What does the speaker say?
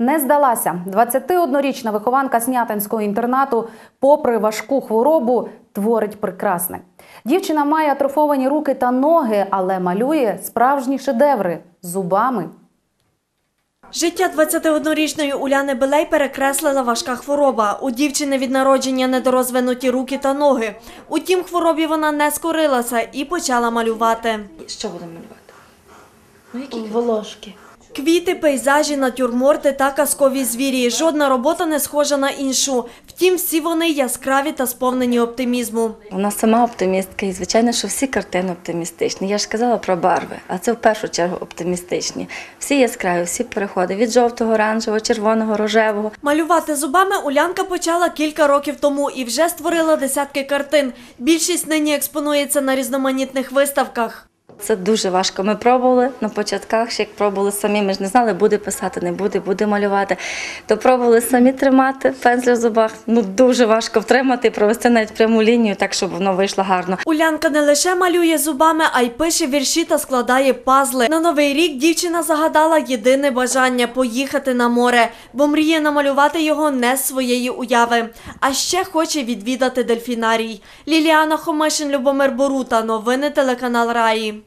Не здалася 21-річна вихованка снятинського інтернату, попри важку хворобу, творить прекрасне. Дівчина має атрофовані руки та ноги, але малює справжні шедеври зубами. Життя 21-річної Уляни Белей перекреслила важка хвороба. У дівчини від народження недорозвинуті руки та ноги. Утім, хворобі вона не скорилася і почала малювати. Що будемо малювати? Ну, які Волошки. Квіти, пейзажі, натюрморти та казкові звірі. Жодна робота не схожа на іншу. Втім, всі вони яскраві та сповнені оптимізму. Вона сама оптимістка, і звичайно, що всі картини оптимістичні. Я ж казала про барви, а це в першу чергу оптимістичні. Всі яскраві, всі переходи від жовтого, оранжевого, червоного, рожевого. Малювати зубами Улянка почала кілька років тому і вже створила десятки картин. Більшість нині експонується на різноманітних виставках. Це дуже важко. Ми пробували на початках, ще як пробували самі. Ми ж не знали, буде писати, не буде, буде малювати. То пробували самі тримати пензлі в зубах. Ну дуже важко втримати і провести навіть пряму лінію, так щоб воно вийшло гарно. Улянка не лише малює зубами, а й пише вірші та складає пазли. На новий рік дівчина загадала єдине бажання поїхати на море, бо мріє намалювати його не з своєї уяви. А ще хоче відвідати дельфінарій. Ліліана Хомишин, Любомир Борута. Новини телеканал Раї.